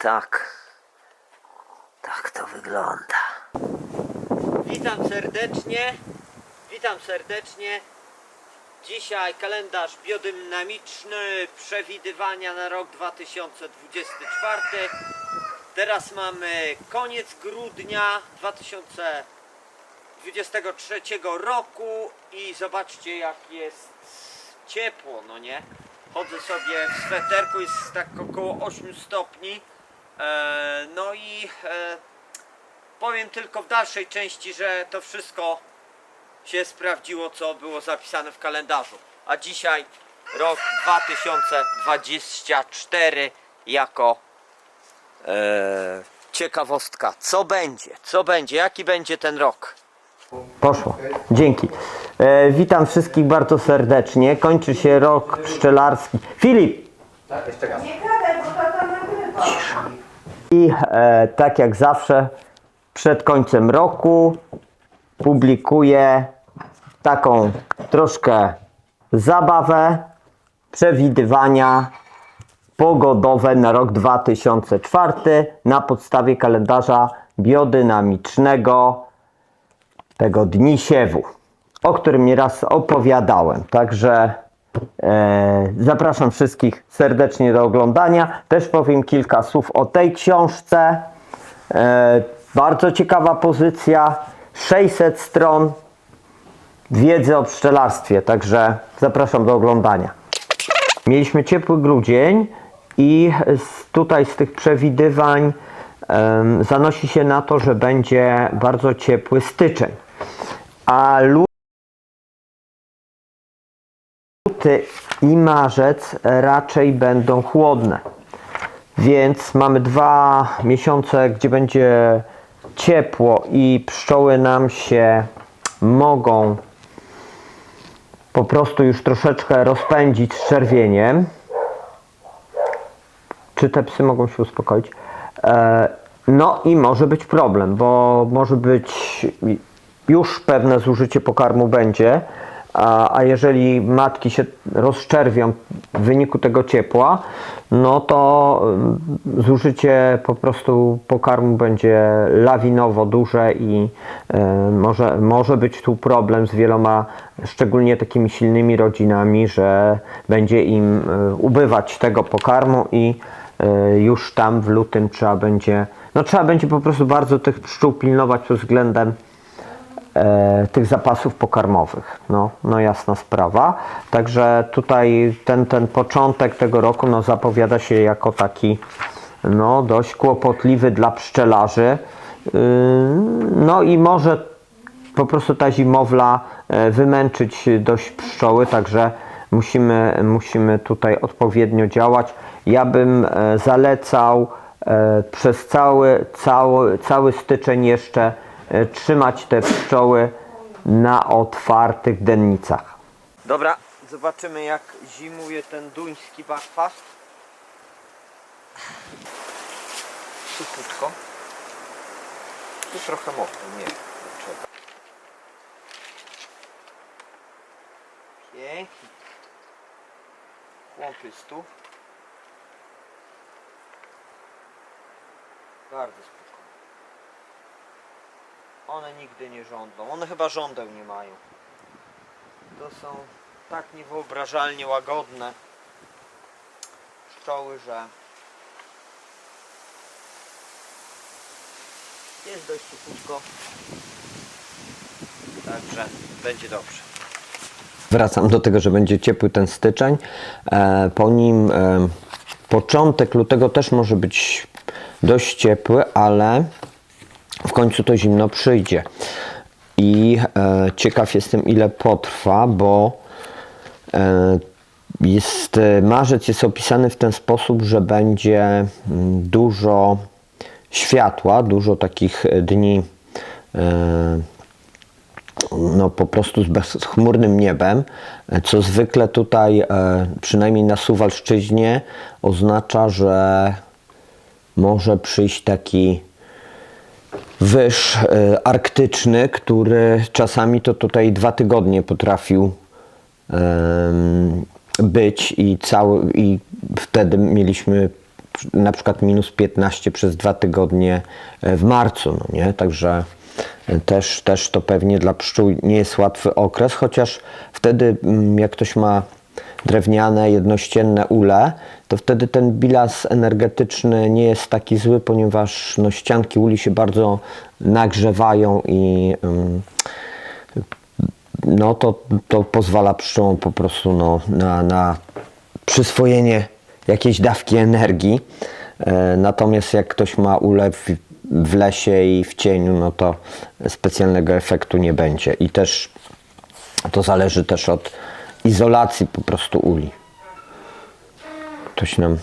tak. Tak to wygląda. Witam serdecznie. Witam serdecznie. Dzisiaj kalendarz biodynamiczny przewidywania na rok 2024. Teraz mamy koniec grudnia 2023 roku i zobaczcie jak jest ciepło, no nie? Chodzę sobie w sweterku, jest tak około 8 stopni. E, no i e, powiem tylko w dalszej części, że to wszystko się sprawdziło, co było zapisane w kalendarzu. A dzisiaj rok 2024 jako e, ciekawostka. Co będzie? Co będzie? Jaki będzie ten rok? Poszło. Dzięki. E, witam wszystkich bardzo serdecznie. Kończy się rok pszczelarski. Filip! Nie gadaj, bo tata nagrywa. I e, tak jak zawsze przed końcem roku publikuję taką troszkę zabawę przewidywania pogodowe na rok 2004 na podstawie kalendarza biodynamicznego tego dni siewu, o którym nieraz opowiadałem. Także zapraszam wszystkich serdecznie do oglądania. Też powiem kilka słów o tej książce. E, bardzo ciekawa pozycja, 600 stron wiedzy o pszczelarstwie, także zapraszam do oglądania. Mieliśmy ciepły grudzień i tutaj z tych przewidywań zanosi się na to, że będzie bardzo ciepły styczeń. A i marzec raczej będą chłodne. Więc mamy dwa miesiące, gdzie będzie ciepło i pszczoły nam się mogą po prostu już troszeczkę rozpędzić z czerwieniem. Czy te psy mogą się uspokoić? E, no i może być problem, bo może być już pewne zużycie pokarmu będzie, a, a jeżeli matki się rozczerwią w wyniku tego ciepła, no to mm, zużycie po prostu pokarmu będzie lawinowo duże i e, może, może być tu problem z wieloma, szczególnie takimi silnymi rodzinami, że będzie im e, ubywać tego pokarmu i e, już tam w lutym trzeba będzie, no trzeba będzie po prostu bardzo tych pszczół pilnować pod względem e, tych zapasów pokarmowych. No, no jasna sprawa. Także tutaj ten, ten początek tego roku no, zapowiada się jako taki no, dość kłopotliwy dla pszczelarzy. Yy, no i może po prostu ta zimowla e, wymęczyć dość pszczoły, także musimy, musimy tutaj odpowiednio działać. Ja bym e, zalecał e, przez cały, cały, cały styczeń jeszcze trzymać te pszczoły na otwartych dennicach. Dobra, zobaczymy jak zimuje ten duński buckfast. Suchutko. Tu trochę mokro, nie dlaczego. Pięknie. Chłopiec tu. Bardzo spokojnie. One nigdy nie żądą. One chyba żądeł nie mają. To są tak niewyobrażalnie łagodne pszczoły, że jest dość suchutko. Także będzie dobrze. Wracam do tego, że będzie ciepły ten styczeń. E, Po nim e, początek lutego też może być dość ciepły, ale w końcu to zimno przyjdzie. I e, ciekaw jestem, ile potrwa, bo e, jest, e, marzec jest opisany w ten sposób, że będzie mm, dużo światła, dużo takich e, dni e, no po prostu z bezchmurnym niebem, co zwykle tutaj, przynajmniej na Suwalszczyźnie, oznacza, że może przyjść taki wyż e, arktyczny, który czasami to tutaj dwa tygodnie potrafił być i, cały, i wtedy mieliśmy na przykład minus 15 przez dwa tygodnie e, w marcu, no nie? Także e, też, też to pewnie dla pszczół nie jest łatwy okres, chociaż wtedy mm, jak ktoś ma drewniane, jednościenne ule, to wtedy ten bilans energetyczny nie jest taki zły, ponieważ no, ścianki uli się bardzo nagrzewają i no to, to pozwala pszczołom po prostu no, na, na przyswojenie jakiejś dawki energii. E, natomiast jak ktoś ma ule w, w lesie i w cieniu, no to specjalnego efektu nie będzie. I też to zależy też od izolacji po prostu uli. Ktoś nam.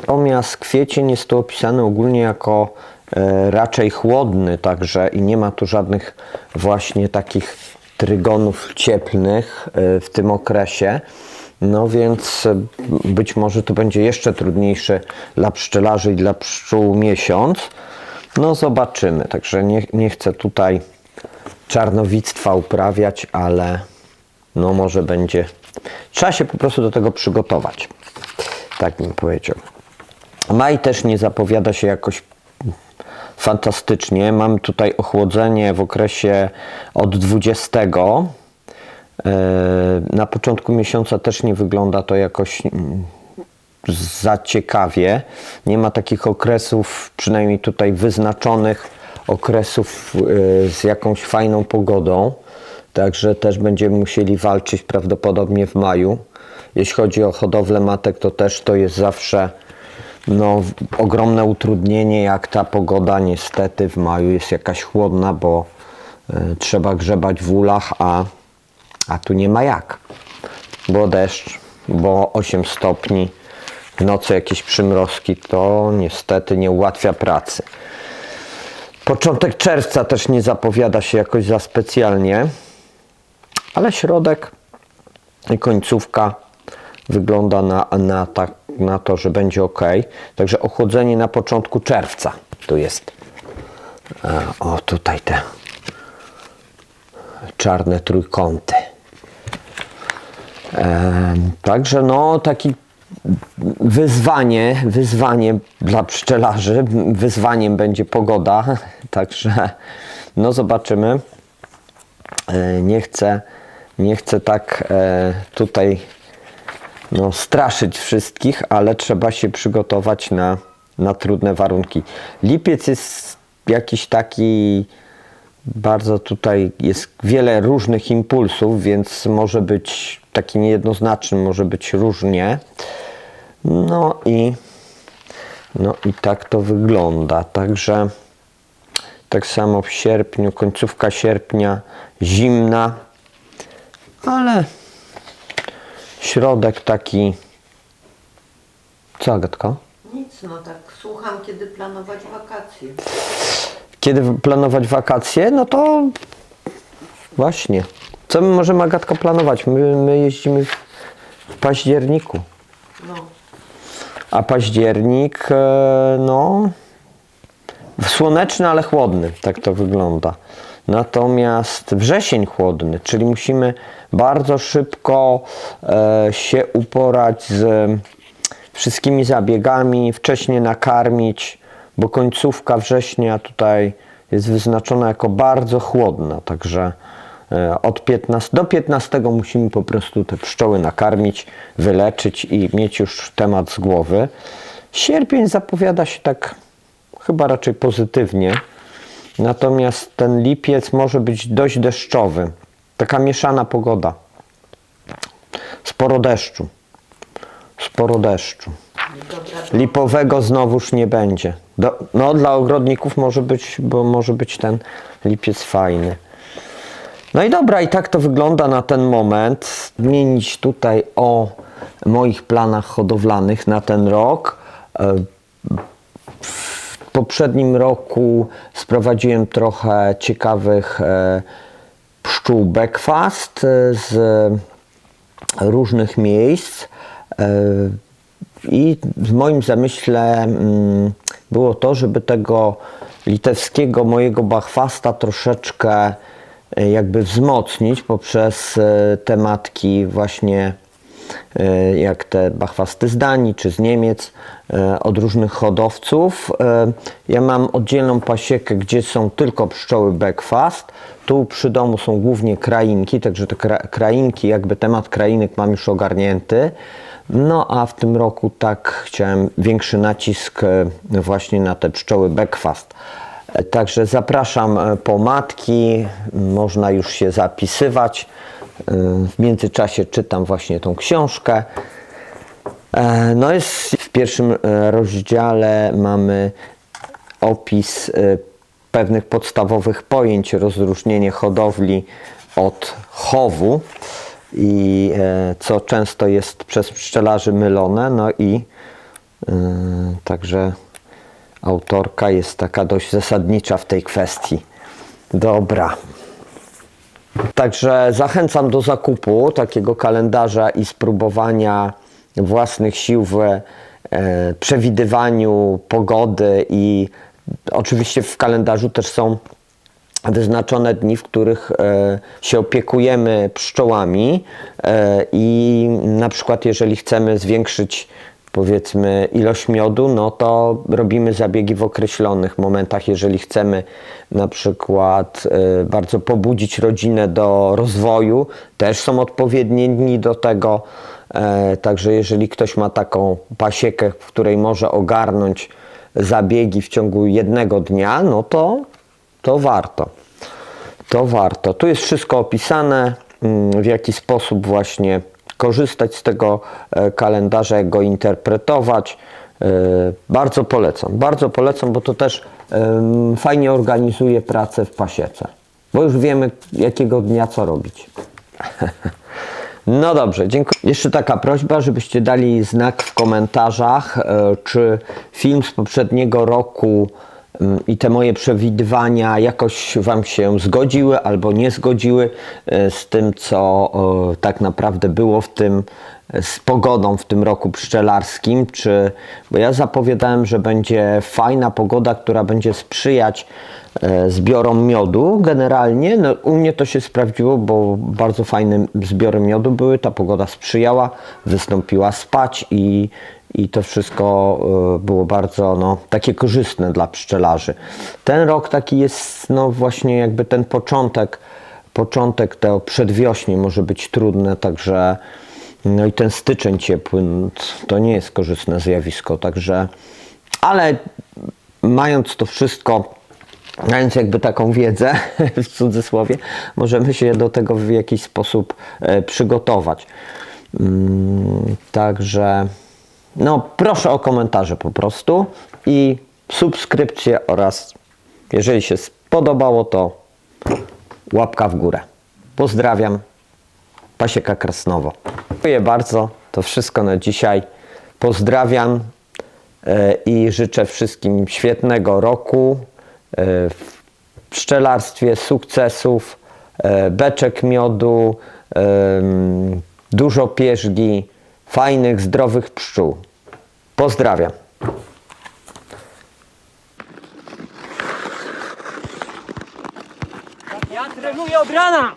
Natomiast kwiecień jest tu opisany ogólnie jako e, raczej chłodny, także i nie ma tu żadnych właśnie takich trygonów cieplnych e, w tym okresie. No więc e, być może to będzie jeszcze trudniejszy dla pszczelarzy i dla pszczół miesiąc. No zobaczymy. Także nie, nie chcę tutaj czarnowictwa uprawiać, ale no może będzie. Trzeba się po prostu do tego przygotować. Tak bym powiedział. Maj też nie zapowiada się jakoś fantastycznie. Mam tutaj ochłodzenie w okresie od 20. E, Na początku miesiąca też nie wygląda to jakoś mm, za ciekawie. Nie ma takich okresów, przynajmniej tutaj wyznaczonych okresów e, z jakąś fajną pogodą. Także też będziemy musieli walczyć prawdopodobnie w maju. Jeśli chodzi o hodowlę matek, to też to jest zawsze no, ogromne utrudnienie, jak ta pogoda niestety w maju jest jakaś chłodna, bo e, trzeba grzebać w ulach, a, a tu nie ma jak. Bo deszcz, bo 8 stopni, w nocy jakieś przymrozki, to niestety nie ułatwia pracy. Początek czerwca też nie zapowiada się jakoś za specjalnie, ale środek i końcówka wygląda na, na, tak, na to, że będzie ok. Także ochłodzenie na początku czerwca tu jest. E, O, tutaj te czarne trójkąty. E, Także no taki wyzwanie, wyzwanie dla pszczelarzy, wyzwaniem będzie pogoda, także no zobaczymy. E, Nie chcę, nie chcę tak e, tutaj no, straszyć wszystkich, ale trzeba się przygotować na, na trudne warunki. Lipiec jest jakiś taki bardzo tutaj jest wiele różnych impulsów, więc może być taki niejednoznaczny, może być różnie. No i no i tak to wygląda. Także tak samo w sierpniu, końcówka sierpnia zimna, ale środek taki. Co, Agatko? Nic, no tak słucham, kiedy planować wakacje. Kiedy planować wakacje? No to właśnie. Co my możemy, Agatko, planować? My, my jeździmy w, w październiku. No, A październik, e, no, słoneczny, ale chłodny, tak to wygląda. Natomiast wrzesień chłodny, czyli musimy bardzo szybko e, się uporać z wszystkimi zabiegami, wcześniej nakarmić, bo końcówka września tutaj jest wyznaczona jako bardzo chłodna, także e, od 15 do 15 musimy po prostu te pszczoły nakarmić, wyleczyć i mieć już temat z głowy. Sierpień zapowiada się tak chyba raczej pozytywnie, natomiast ten lipiec może być dość deszczowy. Taka mieszana pogoda. Sporo deszczu. Sporo deszczu. Lipowego znowuż nie będzie. Do, no dla ogrodników może być, bo może być ten lipiec fajny. No i dobra, i tak to wygląda na ten moment. Zmienić tutaj o moich planach hodowlanych na ten rok. Poprzednim roku sprowadziłem trochę ciekawych e, pszczół Backfast e, z różnych miejsc. E, I w moim zamyśle mm, było to, żeby tego litewskiego mojego bachwasta troszeczkę jakby wzmocnić poprzez tematki właśnie jak te bachwasty z Danii czy z Niemiec, e, od różnych hodowców. E, Ja mam oddzielną pasiekę, gdzie są tylko pszczoły backfast. Tu przy domu są głównie krainki, także te kra krainki, jakby temat krainek mam już ogarnięty. No a w tym roku tak chciałem większy nacisk e, właśnie na te pszczoły backfast. E, Także zapraszam e, po matki, można już się zapisywać. W międzyczasie czytam właśnie tą książkę. E, No jest w pierwszym e, rozdziale mamy opis e, pewnych podstawowych pojęć, rozróżnienie hodowli od chowu i co często jest przez pszczelarzy mylone. No i także autorka jest taka dość zasadnicza w tej kwestii. Dobra. Także zachęcam do zakupu takiego kalendarza i spróbowania własnych sił w e, przewidywaniu pogody i oczywiście w kalendarzu też są wyznaczone dni, w których e, się opiekujemy pszczołami e, i na przykład jeżeli chcemy zwiększyć powiedzmy ilość miodu, no to robimy zabiegi w określonych momentach. Jeżeli chcemy na przykład e, bardzo pobudzić rodzinę do rozwoju, też są odpowiednie dni do tego. E, Także jeżeli ktoś ma taką pasiekę, w której może ogarnąć zabiegi w ciągu jednego dnia, no to, to warto. To warto. Tu jest wszystko opisane, mm, w jaki sposób właśnie korzystać z tego e, kalendarza, jak go interpretować. E, Bardzo polecam. Bardzo polecam, bo to też fajnie organizuje pracę w pasiece. Bo już wiemy, jakiego dnia co robić. No dobrze, dziękuję. Jeszcze taka prośba, żebyście dali znak w komentarzach, e, czy film z poprzedniego roku i te moje przewidywania jakoś Wam się zgodziły albo nie zgodziły e, z tym, co e, tak naprawdę było w tym, e, z pogodą w tym roku pszczelarskim, czy, bo ja zapowiadałem, że będzie fajna pogoda, która będzie sprzyjać zbiorom miodu generalnie. No, u mnie to się sprawdziło, bo bardzo fajne zbiory miodu były, ta pogoda sprzyjała, wystąpiła spać i, i to wszystko e, było bardzo no, takie korzystne dla pszczelarzy. Ten rok taki jest no właśnie jakby ten początek, początek tego przedwiośnie może być trudne, także no i ten styczeń ciepły no, to nie jest korzystne zjawisko, także ale mając to wszystko, mając jakby taką wiedzę w cudzysłowie, możemy się do tego w jakiś sposób e, przygotować. Mm, Także no proszę o komentarze po prostu i subskrypcję oraz jeżeli się spodobało to łapka w górę. Pozdrawiam. Pasieka Krasnowo. Dziękuję bardzo. To wszystko na dzisiaj. Pozdrawiam e, i życzę wszystkim świetnego roku e, w pszczelarstwie, sukcesów, e, beczek miodu, dużo pierzgi, fajnych, zdrowych pszczół. Pozdrawiam. Ja trenuję od rana!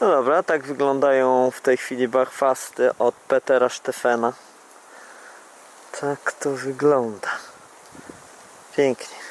No dobra, tak wyglądają w tej chwili bachwasty od Petera Stefena. Tak to wygląda. Pięknie.